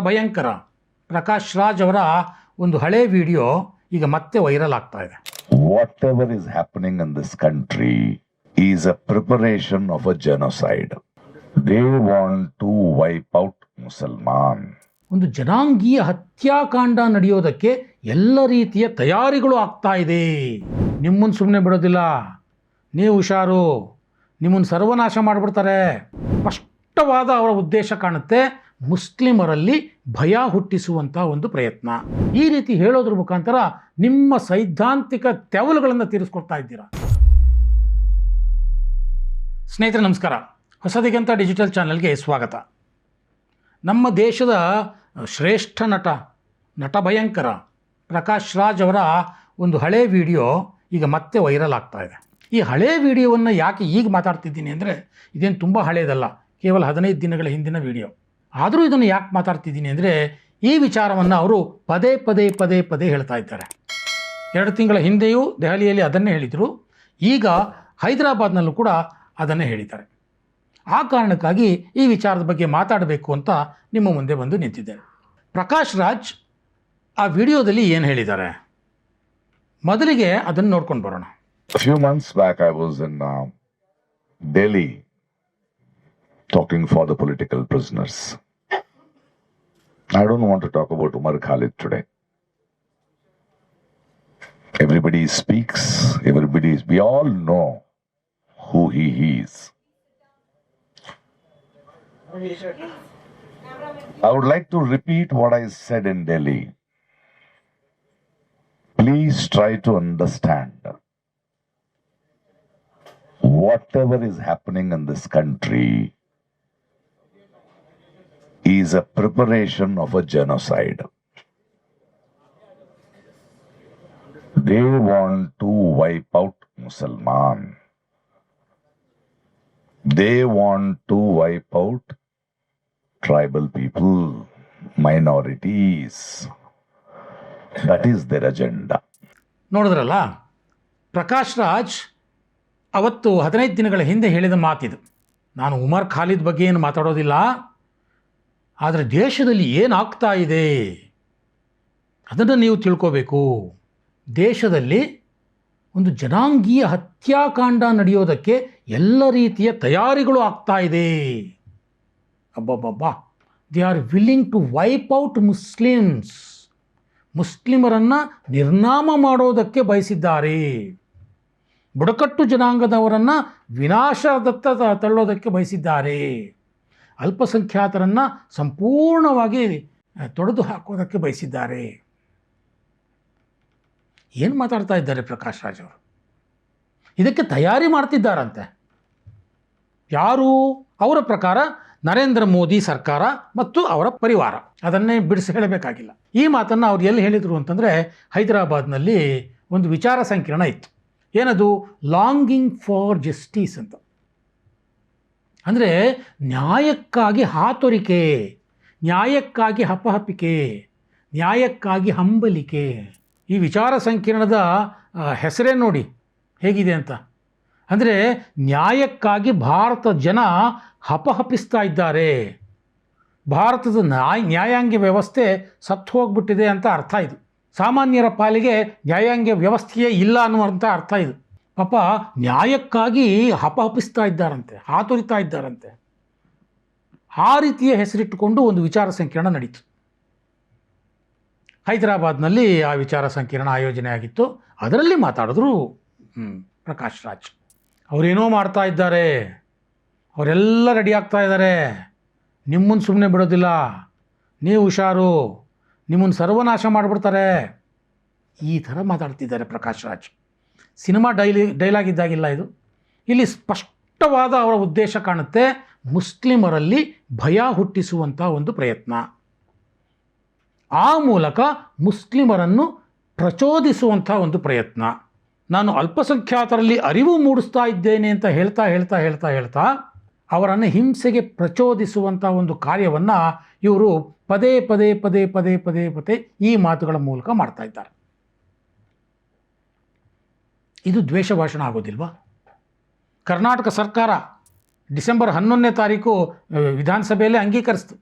ಭಯಂಕರ. ಪ್ರಕಾಶ್ ರಾಜ್ ಅವರ ಒಂದು ಹಳೆ ವಿಡಿಯೋ ಈಗ ಮತ್ತೆ ವೈರಲ್ ಆಗ್ತಾ ಇದೆ. Whatever is happening in this country is a preparation of a genocide they want to wipe out ಮುಸಲ್ಮಾನ್ ಒಂದು ಜನಾಂಗೀಯ ಹತ್ಯಾಕಾಂಡ ನಡೆಯೋದಕ್ಕೆ ಎಲ್ಲ ರೀತಿಯ ತಯಾರಿಗಳು ಆಗ್ತಾ ಇದೆ. ನಿಮ್ಮನ್ನು ಸುಮ್ಮನೆ ಬಿಡೋದಿಲ್ಲ. ನೀವು ಹುಷಾರು. ನಿಮ್ಮನ್ನು ಸರ್ವನಾಶ ಮಾಡಿಬಿಡ್ತಾರೆ. ಸ್ಪಷ್ಟವಾದ ಅವರ ಉದ್ದೇಶ ಕಾಣುತ್ತೆ. ಮುಸ್ಲಿಮರಲ್ಲಿ ಭಯ ಹುಟ್ಟಿಸುವಂಥ ಒಂದು ಪ್ರಯತ್ನ. ಈ ರೀತಿ ಹೇಳೋದ್ರ ಮುಖಾಂತರ ನಿಮ್ಮ ಸೈದ್ಧಾಂತಿಕ ತೆವಲುಗಳನ್ನು ತೀರಿಸ್ಕೊಡ್ತಾ ಇದ್ದೀರಾ? ಸ್ನೇಹಿತರೆ, ನಮಸ್ಕಾರ. ಹೊಸದಿಗಂತ ಡಿಜಿಟಲ್ ಚಾನಲ್ಗೆ ಸ್ವಾಗತ. ನಮ್ಮ ದೇಶದ ಶ್ರೇಷ್ಠ ನಟ ನಟ ಭಯಂಕರ ಪ್ರಕಾಶ್ ರಾಜ್ ಅವರ ಒಂದು ಹಳೆ ವಿಡಿಯೋ ಈಗ ಮತ್ತೆ ವೈರಲ್ ಆಗ್ತಾ ಇದೆ. ಈ ಹಳೆ ವಿಡಿಯೋವನ್ನು ಯಾಕೆ ಈಗ ಮಾತಾಡ್ತಿದ್ದೀನಿ ಅಂದರೆ ಇದೇನು ತುಂಬ ಹಳೆಯದಲ್ಲ ಕೇವಲ ಹದಿನೈದು ದಿನಗಳ ಹಿಂದಿನ ವಿಡಿಯೋ. ಆದರೂ ಇದನ್ನು ಯಾಕೆ ಮಾತಾಡ್ತಿದ್ದೀನಿ ಅಂದರೆ ಈ ವಿಚಾರವನ್ನು ಅವರು ಪದೇ ಪದೇ ಪದೇ ಪದೇ ಹೇಳ್ತಾ ಇದ್ದಾರೆ. ಎರಡು ತಿಂಗಳ ಹಿಂದೆಯೂ ದೆಹಲಿಯಲ್ಲಿ ಅದನ್ನೇ ಹೇಳಿದರು. ಈಗ ಹೈದರಾಬಾದ್ನಲ್ಲೂ ಕೂಡ ಅದನ್ನೇ ಹೇಳಿದ್ದಾರೆ. ಆ ಕಾರಣಕ್ಕಾಗಿ ಈ ವಿಚಾರದ ಬಗ್ಗೆ ಮಾತಾಡಬೇಕು ಅಂತ ನಿಮ್ಮ ಮುಂದೆ ಬಂದು ನಿಂತಿದ್ದೇನೆ. ಪ್ರಕಾಶ್ ರಾಜ್ ಆ ವಿಡಿಯೋದಲ್ಲಿ ಏನು ಹೇಳಿದ್ದಾರೆ? ಮೊದಲಿಗೆ ಅದನ್ನು ನೋಡ್ಕೊಂಡು ಬರೋಣ. Few months back, I was in uh, Delhi. Talking for the political prisoners. I don't want to talk about Umar Khalid today. Everybody speaks, everybody, is- we all know who he is. I would like to repeat what I said in Delhi. Please try to understand whatever is happening in this country is a preparation of a genocide. They want to wipe out Musliman. They want to wipe out tribal people, minorities. That is their agenda. ನೋಡಿದ್ರಲ್ಲ ಪ್ರಕಾಶ್ ರಾಜ್ ಅವತ್ತು ಹದಿನೈದು ದಿನಗಳ ಹಿಂದೆ ಹೇಳಿದ ಮಾತಿದು ನಾನು ಉಮರ್ ಖಾಲಿದ್ ಬಗ್ಗೆ ಏನು ಮಾತಾಡೋದಿಲ್ಲ ಆದರೆ ದೇಶದಲ್ಲಿ ಏನಾಗ್ತಾ ಇದೆ? ಅದನ್ನು ನೀವು ತಿಳ್ಕೋಬೇಕು. ದೇಶದಲ್ಲಿ ಒಂದು ಜನಾಂಗೀಯ ಹತ್ಯಾಕಾಂಡ ನಡೆಯೋದಕ್ಕೆ ಎಲ್ಲ ರೀತಿಯ ತಯಾರಿಗಳು ಆಗ್ತಾ ಇದೆ. ಅಬ್ಬಬ್ಬಬ್ಬಾ. They are willing to wipe out Muslims ಮುಸ್ಲಿಮರನ್ನು ನಿರ್ನಾಮ ಮಾಡೋದಕ್ಕೆ ಬಯಸಿದ್ದಾರೆ. ಬುಡಕಟ್ಟು ಜನಾಂಗದವರನ್ನು ವಿನಾಶದತ್ತ ತಳ್ಳೋದಕ್ಕೆ ಬಯಸಿದ್ದಾರೆ. ಅಲ್ಪಸಂಖ್ಯಾತರನ್ನು ಸಂಪೂರ್ಣವಾಗಿ ತೊಡೆದು ಹಾಕೋದಕ್ಕೆ ಬಯಸಿದ್ದಾರೆ. ಏನು ಮಾತಾಡ್ತಾ ಇದ್ದಾರೆ ಪ್ರಕಾಶ್ ರಾಜ್ ಅವರು? ಇದಕ್ಕೆ ತಯಾರಿ ಮಾಡ್ತಿದ್ದಾರಂತೆ. ಯಾರು? ಅವರ ಪ್ರಕಾರ ನರೇಂದ್ರ ಮೋದಿ ಸರ್ಕಾರ ಮತ್ತು ಅವರ ಪರಿವಾರ. ಅದನ್ನೇ ಬಿಡಿಸಿ ಹೇಳಬೇಕಾಗಿಲ್ಲ. ಈ ಮಾತನ್ನು ಅವ್ರು ಎಲ್ಲಿ ಹೇಳಿದರು ಅಂತಂದರೆ ಹೈದರಾಬಾದ್ನಲ್ಲಿ ಒಂದು ವಿಚಾರ ಸಂಕಿರಣ ಇತ್ತು. ಏನದು? ಲಾಂಗಿಂಗ್ ಫಾರ್ ಜಸ್ಟಿಸ್ ಅಂತ. ಅಂದರೆ ನ್ಯಾಯಕ್ಕಾಗಿ ಹಾತೊರಿಕೆ, ನ್ಯಾಯಕ್ಕಾಗಿ ಹಪಹಪಿಕೆ ನ್ಯಾಯಕ್ಕಾಗಿ ಹಂಬಲಿಕೆ. ಈ ವಿಚಾರ ಸಂಕಿರಣದ ಹೆಸರೇ ನೋಡಿ ಹೇಗಿದೆ ಅಂತ. ಅಂದರೆ ನ್ಯಾಯಕ್ಕಾಗಿ ಭಾರತ ಜನ ಹಪಹಪಿಸ್ತಾ ಇದ್ದಾರೆ. ಭಾರತದ ನ್ಯಾಯ, ನ್ಯಾಯಾಂಗ ವ್ಯವಸ್ಥೆ ಸತ್ತು ಹೋಗ್ಬಿಟ್ಟಿದೆ ಅಂತ ಅರ್ಥ ಇದು. ಸಾಮಾನ್ಯರ ಪಾಲಿಗೆ ನ್ಯಾಯಾಂಗ ವ್ಯವಸ್ಥೆಯೇ ಇಲ್ಲ ಅನ್ನುವಂಥ ಅರ್ಥ ಇದು. ಪಾಪ ನ್ಯಾಯಕ್ಕಾಗಿ ಹಪಹಪಿಸ್ತಾ ಇದ್ದಾರಂತೆ, ಹಾತೊರಿತಾ ಇದ್ದಾರಂತೆ. ಆ ರೀತಿಯ ಹೆಸರಿಟ್ಟುಕೊಂಡು ಒಂದು ವಿಚಾರ ಸಂಕಿರಣ ನಡೀತು. ಹೈದರಾಬಾದ್ನಲ್ಲಿ ಆ ವಿಚಾರ ಸಂಕಿರಣ ಆಯೋಜನೆ ಆಗಿತ್ತು. ಅದರಲ್ಲಿ ಮಾತಾಡಿದ್ರು ಪ್ರಕಾಶ್ ರಾಜ್. ಅವರೇನೋ ಮಾಡ್ತಾ ಇದ್ದಾರೆ. ಅವರೆಲ್ಲ ರೆಡಿ ಆಗ್ತಾ ಇದ್ದಾರೆ. ನಿಮ್ಮನ್ನು ಸುಮ್ಮನೆ ಬಿಡೋದಿಲ್ಲ. ನೀವು ಹುಷಾರು. ನಿಮ್ಮನ್ನು ಸರ್ವನಾಶ ಮಾಡಿಬಿಡ್ತಾರೆ. ಈ ಥರ ಮಾತಾಡ್ತಿದ್ದಾರೆ Prakash Raj. Cinema daily dialogue ಇದ್ದಾಗಿಲ್ಲ ಇದು. ಇಲ್ಲಿ ಸ್ಪಷ್ಟವಾದ ಅವರ ಉದ್ದೇಶ ಕಾಣುತ್ತೆ ಮುಸ್ಲಿಮರಲ್ಲಿ ಭಯ ಹುಟ್ಟಿಸುವಂಥ ಒಂದು ಪ್ರಯತ್ನ. ಆ ಮೂಲಕ ಮುಸ್ಲಿಮರನ್ನು ಪ್ರಚೋದಿಸುವಂಥ ಒಂದು ಪ್ರಯತ್ನ. ನಾನು ಅಲ್ಪಸಂಖ್ಯಾತರಲ್ಲಿ ಅರಿವು ಮೂಡಿಸ್ತಾ ಇದ್ದೇನೆ ಅಂತ ಹೇಳ್ತಾ ಹೇಳ್ತಾ ಹೇಳ್ತಾ ಹೇಳ್ತಾ ಅವರನ್ನು ಹಿಂಸೆಗೆ ಪ್ರಚೋದಿಸುವಂಥ ಒಂದು ಕಾರ್ಯವನ್ನು ಇವರು ಪದೇ ಪದೇ ಪದೇ ಪದೇ ಪದೇ ಪದೇ ಈ ಮಾತುಗಳ ಮೂಲಕ ಮಾಡ್ತಾ ಇದ್ದಾರೆ. ಇದು ದ್ವೇಷ ಭಾಷಣ ಆಗೋದಿಲ್ವಾ? ಕರ್ನಾಟಕ ಸರ್ಕಾರ ಡಿಸೆಂಬರ್ ಹನ್ನೊಂದನೇ ತಾರೀಕು ವಿಧಾನಸಭೆಯಲ್ಲಿ ಅಂಗೀಕರಿಸ್ತು.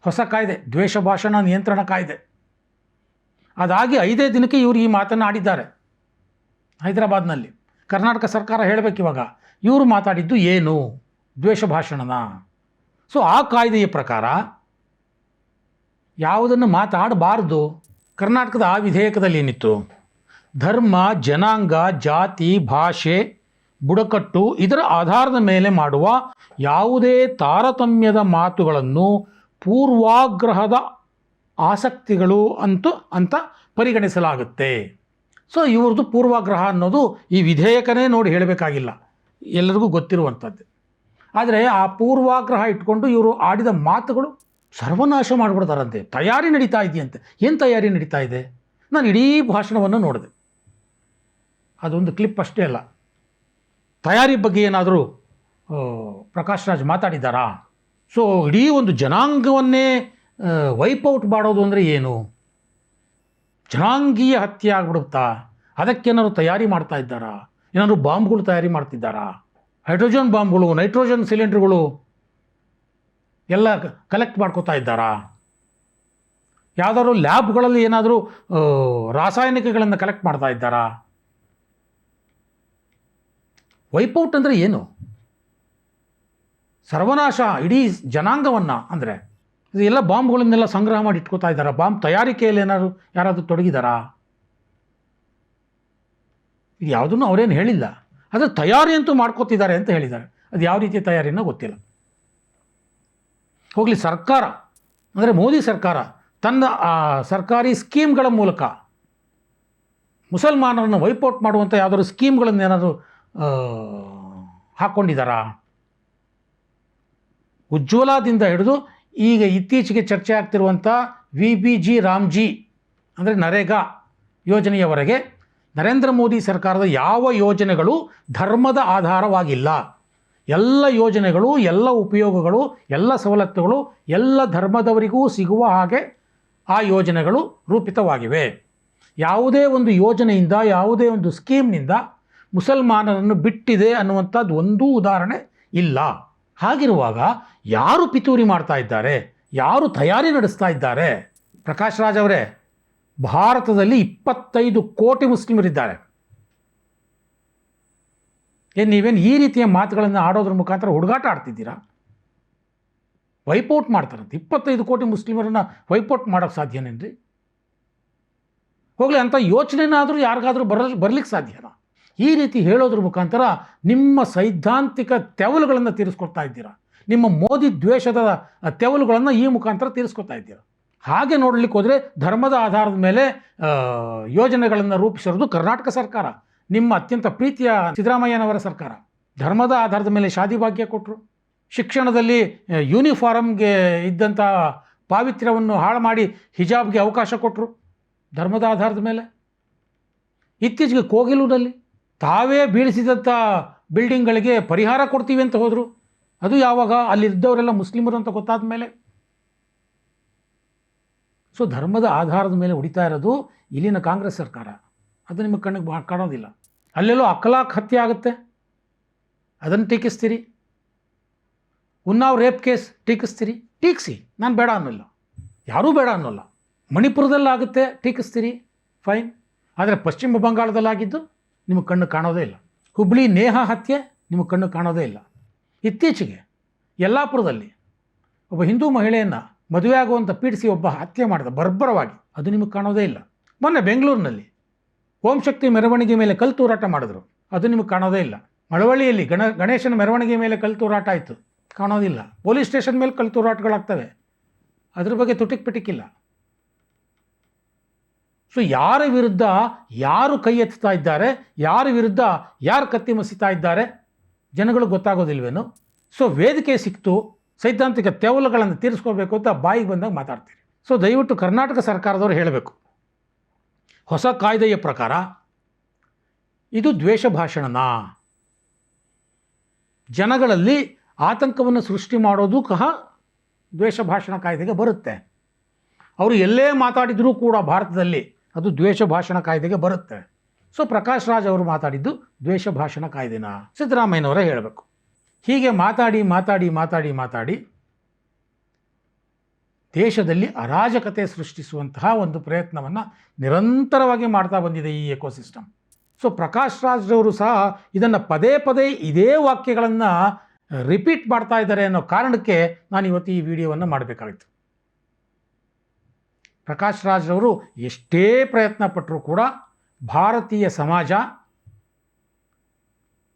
ಹೊಸ ಕಾಯ್ದೆ, ದ್ವೇಷ ಭಾಷಣ ನಿಯಂತ್ರಣ ಕಾಯ್ದೆ. ಅದಾಗಿ ಐದೇ ದಿನಕ್ಕೆ ಇವರು ಈ ಮಾತನ್ನು ಆಡಿದ್ದಾರೆ. ಹೈದರಾಬಾದ್ನಲ್ಲಿ. ಕರ್ನಾಟಕ ಸರ್ಕಾರ ಹೇಳಬೇಕು ಇವಾಗ, ಇವರು ಮಾತಾಡಿದ್ದು ಏನು? ದ್ವೇಷ ಭಾಷಣನ. ಸೊ, ಆ ಕಾಯ್ದೆಯ ಪ್ರಕಾರ ಯಾವುದನ್ನು ಮಾತಾಡಬಾರ್ದು? ಕರ್ನಾಟಕದ ಆ ವಿಧೇಯಕದಲ್ಲಿ ಏನಿತ್ತು? ಧರ್ಮ, ಜನಾಂಗ, ಜಾತಿ, ಭಾಷೆ, ಬುಡಕಟ್ಟು ಇದರ ಆಧಾರದ ಮೇಲೆ ಮಾಡುವ ಯಾವುದೇ ತಾರತಮ್ಯದ ಮಾತುಗಳನ್ನು ಪೂರ್ವಾಗ್ರಹದ ಆಸಕ್ತಿಗಳು ಅಂತೂ ಅಂತ ಪರಿಗಣಿಸಲಾಗುತ್ತೆ. ಸೊ ಇವ್ರದ್ದು ಪೂರ್ವಾಗ್ರಹ ಅನ್ನೋದು ಈ ವಿಧೇಯಕನೇ ನೋಡಿ ಹೇಳಬೇಕಾಗಿಲ್ಲ. ಎಲ್ಲರಿಗೂ ಗೊತ್ತಿರುವಂಥದ್ದು. ಆದರೆ ಆ ಪೂರ್ವಾಗ್ರಹ ಇಟ್ಕೊಂಡು ಇವರು ಆಡಿದ ಮಾತುಗಳು ಸರ್ವನಾಶ ಮಾಡಿಬಿಡ್ತಾರಂತೆ. ತಯಾರಿ ನಡೀತಾ ಇದೆಯಂತೆ. ಏನು ತಯಾರಿ ನಡೀತಾ ಇದೆ? ನಾನು ಇಡೀ ಭಾಷಣವನ್ನು ನೋಡಿದೆ. ಅದೊಂದು ಕ್ಲಿಪ್ ಅಷ್ಟೇ ಅಲ್ಲ. ತಯಾರಿ ಬಗ್ಗೆ ಏನಾದರೂ ಪ್ರಕಾಶ್ ರಾಜ್ ಮಾತಾಡಿದ್ದಾರಾ? ಸೊ ಇಡೀ ಒಂದು ಜನಾಂಗವನ್ನೇ ವೈಪೌಟ್ ಮಾಡೋದು ಅಂದರೆ ಏನು? ಜನಾಂಗೀಯ ಹತ್ಯೆ ಆಗ್ಬಿಡುತ್ತಾ? ಅದಕ್ಕೇನಾದ್ರು ತಯಾರಿ ಮಾಡ್ತಾ ಇದ್ದಾರಾ? ಏನಾದರೂ ಬಾಂಬ್ಗಳು ತಯಾರಿ ಮಾಡ್ತಿದ್ದಾರಾ? ಹೈಡ್ರೋಜನ್ ಬಾಂಬ್ಗಳು ನೈಟ್ರೋಜನ್ ಸಿಲಿಂಡರ್ಗಳು ಎಲ್ಲ ಕಲೆಕ್ಟ್ ಮಾಡ್ಕೋತಾ ಇದ್ದಾರಾ? ಯಾವುದಾದ್ರು ಲ್ಯಾಬ್ಗಳಲ್ಲಿ ಏನಾದರೂ ರಾಸಾಯನಿಕಗಳನ್ನು ಕಲೆಕ್ಟ್ ಮಾಡ್ತಾ ಇದ್ದಾರಾ? ವೈಪೌಟ್ ಅಂದರೆ ಏನು? ಸರ್ವನಾಶ, ಇಡೀ ಜನಾಂಗವನ್ನು ಅಂದರೆ ಇದು ಎಲ್ಲ ಬಾಂಬ್ಗಳನ್ನೆಲ್ಲ ಸಂಗ್ರಹ ಮಾಡಿ ಇಟ್ಕೋತಾ ಇದ್ದಾರಾ? ಬಾಂಬ್ ತಯಾರಿಕೆಯಲ್ಲಿ ಏನಾದ್ರು ಯಾರಾದರೂ ತೊಡಗಿದಾರಾ? ಇದು ಯಾವುದನ್ನು ಅವರೇನು ಹೇಳಿಲ್ಲ. ಆದರೆ ತಯಾರಿ ಅಂತೂ ಮಾಡ್ಕೋತಿದ್ದಾರೆ ಅಂತ ಹೇಳಿದ್ದಾರೆ. ಅದು ಯಾವ ರೀತಿಯ ತಯಾರಿನೋ ಗೊತ್ತಿಲ್ಲ. ಹೋಗಲಿ, ಸರ್ಕಾರ, ಅಂದರೆ ಮೋದಿ ಸರ್ಕಾರ, ತನ್ನ ಸರ್ಕಾರಿ ಸ್ಕೀಮ್ಗಳ ಮೂಲಕ ಮುಸಲ್ಮಾನರನ್ನು ವೈಪೌಟ್ ಮಾಡುವಂಥ ಯಾವುದಾದ್ರು ಸ್ಕೀಮ್ಗಳನ್ನು ಏನಾದರೂ ಹಾಕ್ಕೊಂಡಿದ್ದಾರಾ ಉಜ್ವಲದಿಂದ ಹಿಡಿದು ಈಗ ಇತ್ತೀಚೆಗೆ ಚರ್ಚೆ ಆಗ್ತಿರುವಂಥ ವಿ ಬಿ ಜಿ ರಾಮ್ಜಿ, ಅಂದರೆ ನರೇಗಾ ಯೋಜನೆಯವರೆಗೆ ನರೇಂದ್ರ ಮೋದಿ ಸರ್ಕಾರದ ಯಾವ ಯೋಜನೆಗಳು ಧರ್ಮದ ಆಧಾರವಾಗಿಲ್ಲ. ಎಲ್ಲ ಯೋಜನೆಗಳು, ಎಲ್ಲ ಉಪಯೋಗಗಳು, ಎಲ್ಲ ಸವಲತ್ತುಗಳು, ಎಲ್ಲ ಧರ್ಮದವರಿಗೂ ಸಿಗುವ ಹಾಗೆ ಆ ಯೋಜನೆಗಳು ರೂಪಿತವಾಗಿವೆ. ಯಾವುದೇ ಒಂದು ಯೋಜನೆಯಿಂದ, ಯಾವುದೇ ಒಂದು ಸ್ಕೀಮ್ನಿಂದ ಮುಸಲ್ಮಾನರನ್ನು ಬಿಟ್ಟಿದೆ ಅನ್ನುವಂಥದ್ದು ಒಂದೂ ಉದಾಹರಣೆ ಇಲ್ಲ. ಹಾಗಿರುವಾಗ ಯಾರು ಪಿತೂರಿ ಮಾಡ್ತಾ ಇದ್ದಾರೆ? ಯಾರು ತಯಾರಿ ನಡೆಸ್ತಾ ಇದ್ದಾರೆ? ಪ್ರಕಾಶ್ ರಾಜ್ ಅವರೇ, ಭಾರತದಲ್ಲಿ ಇಪ್ಪತ್ತೈದು ಕೋಟಿ ಮುಸ್ಲಿಮರಿದ್ದಾರೆ. ಏನು ನೀವೇನು ಈ ರೀತಿಯ ಮಾತುಗಳನ್ನು ಆಡೋದ್ರ ಮುಖಾಂತರ ಹುಡುಗಾಟ ಆಡ್ತಿದ್ದೀರಾ? ವೈಪೌಟ್ ಮಾಡ್ತಾರಂತೆ ಇಪ್ಪತ್ತೈದು ಕೋಟಿ ಮುಸ್ಲಿಮರನ್ನು ವೈಪೌಟ್ ಮಾಡೋಕ್ಕೆ ಸಾಧ್ಯನೇನ್ರಿ? ಹೋಗಲಿ ಅಂಥ ಯೋಚನೆನಾದರೂ ಯಾರಿಗಾದರೂ ಬರ ಬರ್ಲಿಕ್ಕೆ ಸಾಧ್ಯನಾ? ಈ ರೀತಿ ಹೇಳೋದ್ರ ಮುಖಾಂತರ ನಿಮ್ಮ ಸೈದ್ಧಾಂತಿಕ ತೆವಲುಗಳನ್ನು ತೀರಿಸ್ಕೊಡ್ತಾ ಇದ್ದೀರಾ? ನಿಮ್ಮ ಮೋದಿ ದ್ವೇಷದ ತೆವಲುಗಳನ್ನು ಈ ಮುಖಾಂತರ ತೀರಿಸ್ಕೊಳ್ತಾ ಇದ್ದೀರಾ? ಹಾಗೆ ನೋಡಲಿಕ್ಕೆ ಹೋದರೆ ಧರ್ಮದ ಆಧಾರದ ಮೇಲೆ ಯೋಜನೆಗಳನ್ನು ರೂಪಿಸಿರೋದು ಕರ್ನಾಟಕ ಸರ್ಕಾರ, ನಿಮ್ಮ ಅತ್ಯಂತ ಪ್ರೀತಿಯ ಸಿದ್ದರಾಮಯ್ಯನವರ ಸರ್ಕಾರ. ಧರ್ಮದ ಆಧಾರದ ಮೇಲೆ ಶಾದಿ ಭಾಗ್ಯ ಕೊಟ್ಟರು ಶಿಕ್ಷಣದಲ್ಲಿ ಯೂನಿಫಾರಮ್ಗೆ ಇದ್ದಂಥ ಪಾವಿತ್ರ್ಯವನ್ನು ಹಾಳು ಮಾಡಿ ಹಿಜಾಬ್ಗೆ ಅವಕಾಶ ಕೊಟ್ಟರು ಧರ್ಮದ ಆಧಾರದ ಮೇಲೆ. ಇತ್ತೀಚೆಗೆ ಕೋಗಿಲೂರಲ್ಲಿ ತಾವೇ ಬೀಳಿಸಿದಂಥ ಬಿಲ್ಡಿಂಗ್ಗಳಿಗೆ ಪರಿಹಾರ ಕೊಡ್ತೀವಿ ಅಂತ ಹೋದರು. ಅದು ಯಾವಾಗ? ಅಲ್ಲಿದ್ದವರೆಲ್ಲ ಮುಸ್ಲಿಮರು ಅಂತ ಗೊತ್ತಾದ ಮೇಲೆ. ಸೊ ಧರ್ಮದ ಆಧಾರದ ಮೇಲೆ ಹೊಡಿತಾ ಇರೋದು ಇಲ್ಲಿನ ಕಾಂಗ್ರೆಸ್ ಸರ್ಕಾರ. ಅದು ನಿಮಗೆ ಕಣ್ಣಿಗೆ ಕಾಣೋದಿಲ್ಲ. ಅಲ್ಲೆಲ್ಲೋ ಅಕಲಾಕ್ ಹತ್ಯೆ ಆಗುತ್ತೆ. ಅದನ್ನು ಟೀಕಿಸ್ತೀರಿ. ಉನ್ನಾವ್ ರೇಪ್ ಕೇಸ್ ಟೀಕಿಸ್ತೀರಿ. ಟೀಕಿಸಿ. ನಾನು ಬೇಡ ಅನ್ನೋಲ್ಲ. ಯಾರೂ ಬೇಡ ಅನ್ನೋಲ್ಲ. ಮಣಿಪುರದಲ್ಲಾಗುತ್ತೆ, ಟೀಕಿಸ್ತೀರಿ. ಫೈನ್. ಆದರೆ ಪಶ್ಚಿಮ ಬಂಗಾಳದಲ್ಲಾಗಿದ್ದು ನಿಮಗೆ ಕಣ್ಣು ಕಾಣೋದೇ ಇಲ್ಲ. ಹುಬ್ಬಳ್ಳಿ ನೇಹ ಹತ್ಯೆ ನಿಮಗೆ ಕಣ್ಣು ಕಾಣೋದೇ ಇಲ್ಲ. ಇತ್ತೀಚೆಗೆ ಯಲ್ಲಾಪುರದಲ್ಲಿ ಒಬ್ಬ ಹಿಂದೂ ಮಹಿಳೆಯನ್ನು ಮದುವೆ ಆಗುವಂಥ ಪೀಡಿಸಿ ಒಬ್ಬ ಹತ್ಯೆ ಮಾಡಿದ ಬರ್ಬರವಾಗಿ ಅದು ನಿಮಗೆ ಕಾಣೋದೇ ಇಲ್ಲ. ಮೊನ್ನೆ ಬೆಂಗಳೂರಿನಲ್ಲಿ ಓಂ ಶಕ್ತಿ ಮೆರವಣಿಗೆ ಮೇಲೆ ಕಲ್ ತೂರಾಟ ಮಾಡಿದ್ರು. ಅದು ನಿಮಗೆ ಕಾಣೋದೇ ಇಲ್ಲ. ಮಳವಳ್ಳಿಯಲ್ಲಿ ಗಣ, ಗಣೇಶನ ಮೆರವಣಿಗೆ ಮೇಲೆ ಕಲ್ ತೂರಾಟ ಆಯಿತು. ಕಾಣೋದಿಲ್ಲ. ಪೊಲೀಸ್ ಸ್ಟೇಷನ್ ಮೇಲೆ ಕಲ್ ತೂರಾಟಗಳಾಗ್ತವೆ. ಅದ್ರ ಬಗ್ಗೆ ತುಟಿಕ್ ಪಿಟಿಕ್ಕಿಲ್ಲ ಸೊ ಯಾರ ವಿರುದ್ಧ ಯಾರು ಕೈ ಎತ್ತುತ್ತಾ ಇದ್ದಾರೆ, ಯಾರ ವಿರುದ್ಧ ಯಾರು ಕತ್ತಿ ಮಸಿತಾ ಇದ್ದಾರೆ, ಜನಗಳು ಗೊತ್ತಾಗೋದಿಲ್ವೇನು? ಸೊ ವೇದಿಕೆ ಸಿಕ್ತು, ಸೈದ್ಧಾಂತಿಕ ತೆವಲುಗಳನ್ನು ತೀರಿಸ್ಕೋಬೇಕು ಅಂತ ಬಾಯಿಗೆ ಬಂದಾಗ ಮಾತಾಡ್ತೀರಿ. ಸೊ ದಯವಿಟ್ಟು ಕರ್ನಾಟಕ ಸರ್ಕಾರದವರು ಹೇಳಬೇಕು. ಹೊಸ ಕಾಯ್ದೆಯ ಪ್ರಕಾರ ಇದು ದ್ವೇಷ ಭಾಷಣನಾ? ಜನಗಳಲ್ಲಿ ಆತಂಕವನ್ನು ಸೃಷ್ಟಿ ಮಾಡೋದು ಕಹ ದ್ವೇಷ ಭಾಷಣ ಕಾಯ್ದೆಗೆ ಬರುತ್ತೆ. ಅವರು ಎಲ್ಲೇ ಮಾತಾಡಿದರೂ ಕೂಡ ಭಾರತದಲ್ಲಿ ಅದು ದ್ವೇಷ ಭಾಷಣ ಕಾಯ್ದೆಗೆ ಬರುತ್ತೆ. ಸೊ ಪ್ರಕಾಶ್ ರಾಜ್ ಅವರು ಮಾತಾಡಿದ್ದು ದ್ವೇಷ ಭಾಷಣ ಕಾಯ್ದೆನ? ಸಿದ್ದರಾಮಯ್ಯನವರೇ ಹೇಳಬೇಕು. ಹೀಗೆ ಮಾತಾಡಿ ಮಾತಾಡಿ ಮಾತಾಡಿ ಮಾತಾಡಿ ದೇಶದಲ್ಲಿ ಅರಾಜಕತೆ ಸೃಷ್ಟಿಸುವಂತಹ ಒಂದು ಪ್ರಯತ್ನವನ್ನು ನಿರಂತರವಾಗಿ ಮಾಡ್ತಾ ಬಂದಿದೆ ಈ ಎಕೋಸಿಸ್ಟಮ್ ಸೊ ಪ್ರಕಾಶ್ ರಾಜ್ರವರು ಸಹ ಇದನ್ನು ಪದೇ ಪದೇ ಇದೇ ವಾಕ್ಯಗಳನ್ನು ರಿಪೀಟ್ ಮಾಡ್ತಾ ಇದ್ದಾರೆ ಅನ್ನೋ ಕಾರಣಕ್ಕೆ ನಾನು ಇವತ್ತು ಈ ವಿಡಿಯೋವನ್ನು ಮಾಡಬೇಕಾಗಿತ್ತು. ಪ್ರಕಾಶ್ ರಾಜ್ರವರು ಎಷ್ಟೇ ಪ್ರಯತ್ನ ಪಟ್ಟರೂ ಕೂಡ ಭಾರತೀಯ ಸಮಾಜ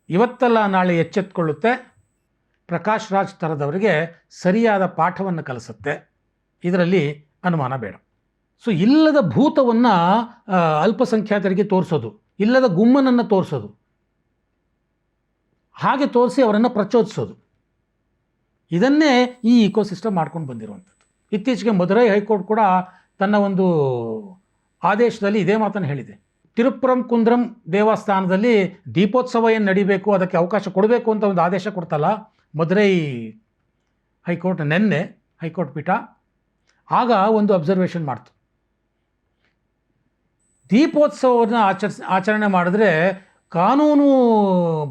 ಇವತ್ತಲ್ಲ ನಾಳೆ ಎಚ್ಚೆತ್ಕೊಳ್ಳುತ್ತೆ. ಪ್ರಕಾಶ್ ರಾಜ್ ಥರದವರಿಗೆ ಸರಿಯಾದ ಪಾಠವನ್ನು ಕಲಿಸುತ್ತೆ. ಇದರಲ್ಲಿ ಅನುಮಾನ ಬೇಡ. ಸೊ ಇಲ್ಲದ ಭೂತವನ್ನು ಅಲ್ಪಸಂಖ್ಯಾತರಿಗೆ ತೋರಿಸೋದು, ಇಲ್ಲದ ಗುಮ್ಮನನ್ನು ತೋರಿಸೋದು, ಹಾಗೆ ತೋರಿಸಿ ಅವರನ್ನು ಪ್ರಚೋದಿಸೋದು, ಇದನ್ನೇ ಈ ಇಕೋಸಿಸ್ಟಮ್ ಮಾಡ್ಕೊಂಡು ಬಂದಿರುವಂಥದ್ದು. ಇತ್ತೀಚೆಗೆ ಮಧುರೈ ಹೈಕೋರ್ಟ್ ಕೂಡ ತನ್ನ ಒಂದು ಆದೇಶದಲ್ಲಿ ಇದೇ ಮಾತನ್ನು ಹೇಳಿದೆ. ತಿರುಪುರಂ ಕುಂದ್ರಂ ದೇವಸ್ಥಾನದಲ್ಲಿ ದೀಪೋತ್ಸವ ಏನು ನಡಿಬೇಕು, ಅದಕ್ಕೆ ಅವಕಾಶ ಕೊಡಬೇಕು ಅಂತ ಒಂದು ಆದೇಶ ಕೊಡ್ತಲ್ಲ ಮಧುರೈ ಹೈಕೋರ್ಟ್ ನೆನ್ನೆ ಹೈಕೋರ್ಟ್ ಪೀಠ ಆಗ ಒಂದು ಅಬ್ಸರ್ವೇಷನ್ ಮಾಡ್ತು. ದೀಪೋತ್ಸವವನ್ನು ಆಚರಿಸ್ ಆಚರಣೆ ಮಾಡಿದ್ರೆ ಕಾನೂನು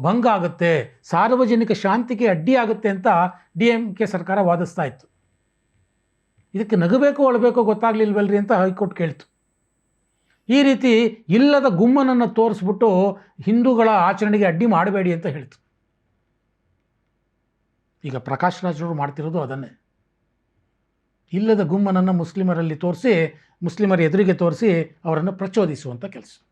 ಭಂಗ ಆಗುತ್ತೆ, ಸಾರ್ವಜನಿಕ ಶಾಂತಿಗೆ ಅಡ್ಡಿ ಆಗುತ್ತೆ ಅಂತ ಡಿ ಎಂ ಕೆ ಸರ್ಕಾರ ವಾದಿಸ್ತಾ ಇತ್ತು. ಇದಕ್ಕೆ ನಗಬೇಕೋ ಅಳಬೇಕೋ ಗೊತ್ತಾಗ್ಲಿಲ್ವಲ್ರಿ ಅಂತ ಹೈಕೋರ್ಟ್ ಕೇಳ್ತು. ಈ ರೀತಿ ಇಲ್ಲದ ಗುಮ್ಮನನ್ನು ತೋರಿಸ್ಬಿಟ್ಟು ಹಿಂದೂಗಳ ಆಚರಣೆಗೆ ಅಡ್ಡಿ ಮಾಡಬೇಡಿ ಅಂತ ಹೇಳ್ತು. ಈಗ ಪ್ರಕಾಶ್ ರಾಜರು ಮಾಡ್ತಿರೋದು ಅದನ್ನೇ. ಇಲ್ಲದ ಗುಮ್ಮನನ್ನು ಮುಸ್ಲಿಮರಲ್ಲಿ ತೋರಿಸಿ, ಮುಸ್ಲಿಮರ ಎದುರಿಗೆ ತೋರಿಸಿ ಅವರನ್ನು ಪ್ರಚೋದಿಸುವಂಥ ಕೆಲಸ.